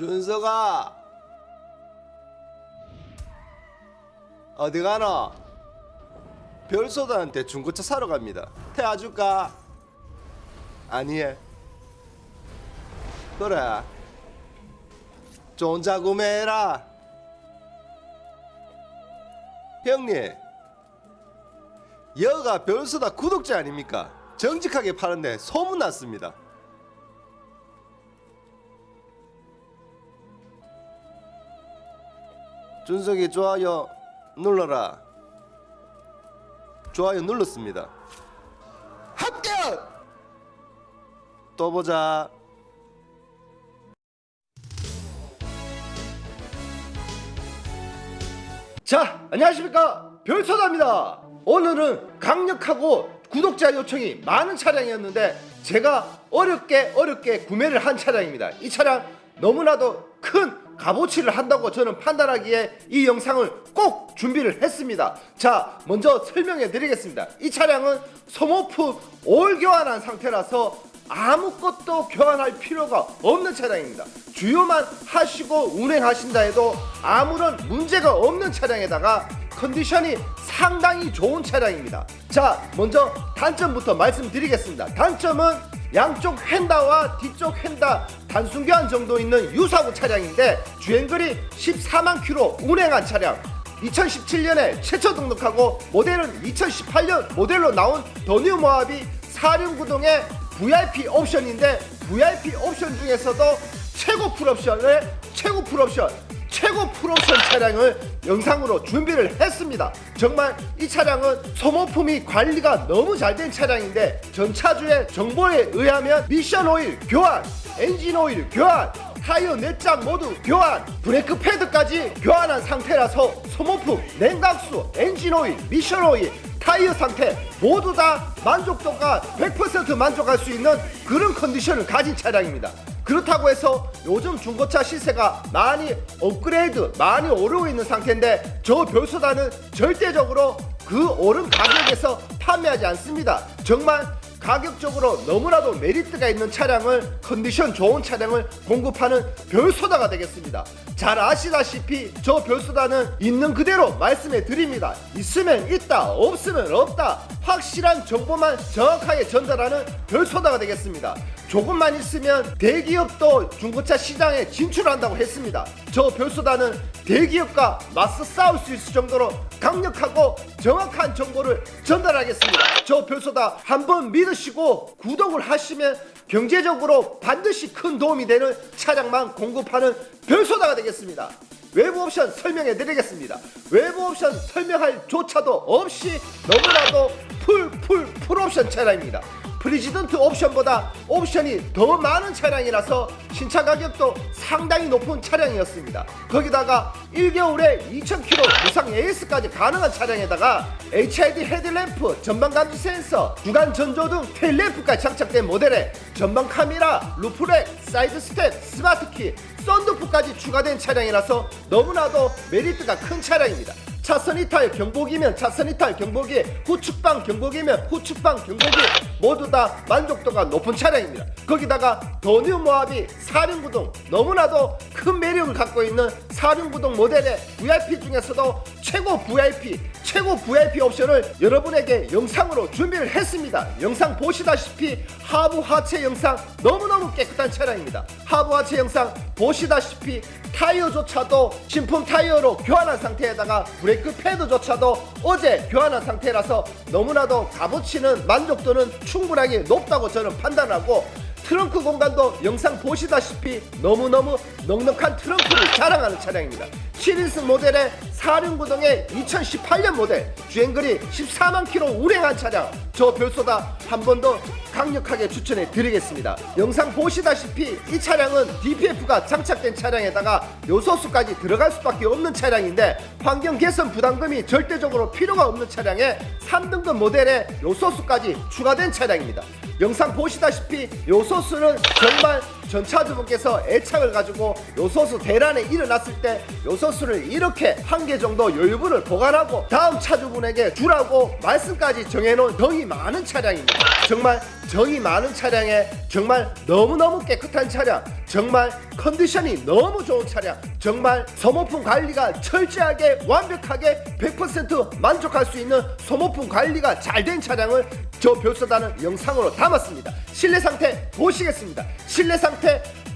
준서가 어디 가노? 별소다한테 중고차 사러 갑니다. 태워줄까? 아니에. 그래. 차 구매해라. 형님, 여가 별소다 구독자 아닙니까? 정직하게 파는데 소문 났습니다. 준석이 좋아요 눌러라. 좋아요 눌렀습니다. 합격! 또 보자. 자, 안녕하십니까? 별소다입니다. 오늘은 강력하고 구독자 요청이 많은 차량이었는데 제가 어렵게 어렵게 구매를 한 차량입니다. 이 차량 너무나도 큰 값어치를 한다고 저는 판단하기에 이 영상을 꼭 준비를 했습니다. 자, 먼저 설명해 드리겠습니다. 이 차량은 소모프 올 교환한 상태라서 아무것도 교환할 필요가 없는 차량입니다. 주유만 하시고 운행하신다 해도 아무런 문제가 없는 차량에다가 컨디션이 상당히 좋은 차량입니다. 자, 먼저 단점부터 말씀드리겠습니다. 단점은 양쪽 휀다와 뒤쪽 휀다 단순 교환 정도 있는 유사고 차량인데 주행거리 14만 킬로 운행한 차량. 2017년에 최초 등록하고 모델은 2018년 모델로 나온 더뉴 모하비 사륜구동의 VIP 옵션인데 VIP 옵션 중에서도 최고 풀옵션을 최고 풀옵션 최고 풀옵션 차량을 영상으로 준비를 했습니다. 정말 이 차량은 소모품이 관리가 너무 잘 된 차량인데 전차주의 정보에 의하면 미션 오일 교환, 엔진 오일 교환, 타이어 내장 모두 교환, 브레이크 패드까지 교환한 상태라서 소모품, 냉각수, 엔진 오일, 미션 오일, 타이어 상태 모두 다 만족도가 100% 만족할 수 있는 그런 컨디션을 가진 차량입니다. 그렇다고 해서 요즘 중고차 시세가 많이 업그레이드 많이 오르고 있는 상태인데 저 별소다는 절대적으로 그 오른 가격에서 판매하지 않습니다. 정말 가격적으로 너무나도 메리트가 있는 차량을 컨디션 좋은 차량을 공급하는 별소다가 되겠습니다. 잘 아시다시피 저 별소다는 있는 그대로 말씀해 드립니다. 있으면 있다, 없으면 없다. 확실한 정보만 정확하게 전달하는 별소다가 되겠습니다. 조금만 있으면 대기업도 중고차 시장에 진출한다고 했습니다. 저 별소다는 대기업과 맞서 싸울 수 있을 정도로 강력하고 정확한 정보를 전달하겠습니다. 저 별소다 한번 믿으시고 구독을 하시면 경제적으로 반드시 큰 도움이 되는 차량만 공급하는 별소다가 되겠습니다. 외부 옵션 설명해 드리겠습니다. 외부 옵션 설명할 조차도 없이 너무나도 풀 풀 풀옵션 차량입니다. 프리지던트 옵션보다 옵션이 더 많은 차량이라서 신차 가격도 상당히 높은 차량이었습니다. 거기다가 1개월에 2,000km 무상 AS까지 가능한 차량에다가 HID 헤드램프, 전방 감지 센서, 주간 전조 등 테일램프까지 장착된 모델에 전방 카메라, 루프렉, 사이드 스텝, 스마트키, 썬루프까지 추가된 차량이라서 너무나도 메리트가 큰 차량입니다. 차선 이 탈 경보기면 차선 이 탈 경보기 후측방 경보기면 후측방 경보기 모두 다 만족도가 높은 차량입니다. 거기다가 더뉴 모하비 사륜구동 너무나도 큰 매력을 갖고 있는 사륜구동 모델의 VIP 중에서도 최고 VIP 최고 VIP 옵션을 여러분에게 영상으로 준비를 했습니다. 영상 보시다시피 하부 하체 영상 너무너무 깨끗한 차량입니다. 하부 하체 영상 보시다시피 타이어조차도 신품 타이어로 교환한 상태에다가 브레이크 패드조차도 어제 교환한 상태라서 너무나도 값어치는 만족도는 충분하게 높다고 저는 판단하고 트렁크 공간도 영상 보시다시피 너무너무 넉넉한 트렁크를 자랑하는 차량입니다. 7인승 모델의 사륜구동의 2018년 모델 주행거리 14만 킬로 운행한 차량 저 별소다 한 번 더 강력하게 추천해 드리겠습니다. 영상 보시다시피 이 차량은 DPF가 장착된 차량에다가 요소수까지 들어갈 수밖에 없는 차량인데 환경 개선 부담금이 절대적으로 필요가 없는 차량에 3등급 모델에 요소수까지 추가된 차량입니다. 영상 보시다시피 요소수는 정말 전차주분께서 애착을 가지고 요소수 대란에 일어났을 때 요소수를 이렇게 한 개 정도 여유분을 보관하고 다음 차주분에게 주라고 말씀까지 정해놓은 정이 많은 차량입니다. 정말 정이 많은 차량에 정말 너무너무 깨끗한 차량, 정말 컨디션이 너무 좋은 차량, 정말 소모품 관리가 철저하게 완벽하게 100% 만족할 수 있는 소모품 관리가 잘 된 차량을 저 별소다는 영상으로 담았습니다. 실내 상태 보시겠습니다. 실내 상태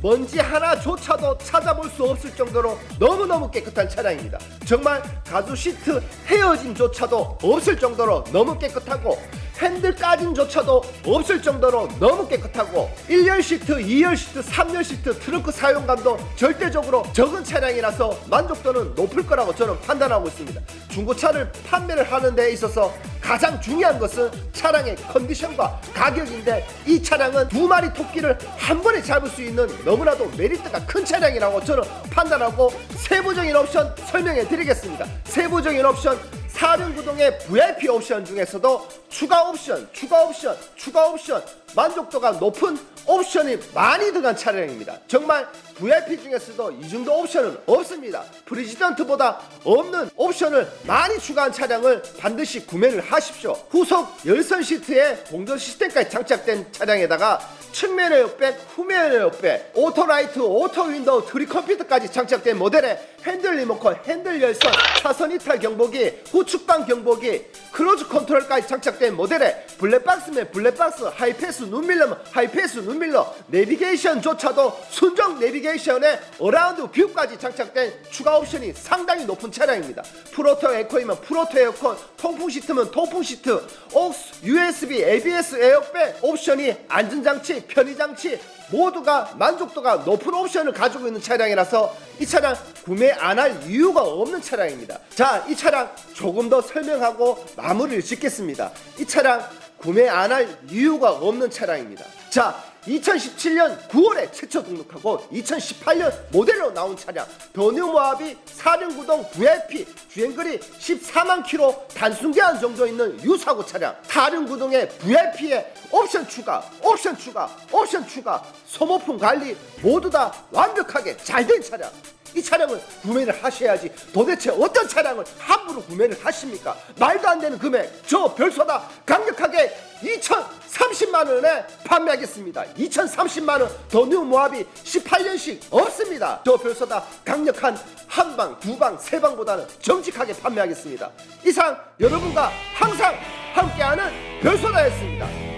먼지 하나조차도 찾아볼 수 없을 정도로 너무너무 깨끗한 차량입니다. 정말 가죽 시트 헤어짐조차도 없을 정도로 너무 깨끗하고 핸들 까짐조차도 없을 정도로 너무 깨끗하고 1열 시트, 2열 시트, 3열 시트 트렁크 사용감도 절대적으로 적은 차량이라서 만족도는 높을 거라고 저는 판단하고 있습니다. 중고차를 판매를 하는 데 있어서 가장 중요한 것은 차량의 컨디션과 가격인데 이 차량은 두 마리 토끼를 한 번에 잡을 수 있는 너무나도 메리트가 큰 차량이라고 저는 판단하고 세부적인 옵션 설명해 드리겠습니다. 세부적인 옵션 사륜구동의 VIP 옵션 중에서도 추가 옵션, 추가 옵션, 추가 옵션 만족도가 높은 옵션이 많이 들어간 차량입니다. 정말 VIP 중에서도 이 정도 옵션은 없습니다. 프리지던트보다 없는 옵션을 많이 추가한 차량을 반드시 구매를 하십시오. 후속 열선 시트에 공조 시스템까지 장착된 차량에다가 측면 에어백, 후면 에어백, 오토라이트, 오토 윈도우, 트리 컴퓨터까지 장착된 모델에 핸들 리모컨, 핸들 열선, 차선 이탈 경보기, 후측방 경보기, 크루즈 컨트롤까지 장착된 모델에 블랙박스면 블랙박스, 하이패스 눈밀러면 하이패스 눈 밀러, 내비게이션조차도 순정 내비게이션에 어라운드 뷰까지 장착된 추가 옵션이 상당히 높은 차량입니다. 프로토 에어컨이면 프로토 에어컨, 통풍 시트면 통풍 시트, 옥스, USB, ABS 에어백 옵션이 안전장치, 편의장치 모두가 만족도가 높은 옵션을 가지고 있는 차량이라서 이 차량 구매 안 할 이유가 없는 차량입니다. 자, 이 차량 조금 더 설명하고 마무리를 짓겠습니다. 이 차량 구매 안 할 이유가 없는 차량입니다. 자, 2017년 9월에 최초 등록하고 2018년 모델로 나온 차량. 모하비 4륜구동 VIP 주행거리 14만 킬로 단순 교환 정도 있는 유사고 차량. 4륜구동의 VIP에 옵션 추가 옵션 추가 옵션 추가. 소모품 관리 모두 다 완벽하게 잘 된 차량 이 차량을 구매를 하셔야지. 도대체 어떤 차량을 함부로 구매를 하십니까? 말도 안 되는 금액. 저 별소다 강력하게 2030만 원에 판매하겠습니다. 2030만 원 더뉴 모하비 18년식 없습니다. 저 별소다 강력한 한 방 두 방 세 방보다는 정직하게 판매하겠습니다. 이상 여러분과 항상 함께하는 별소다였습니다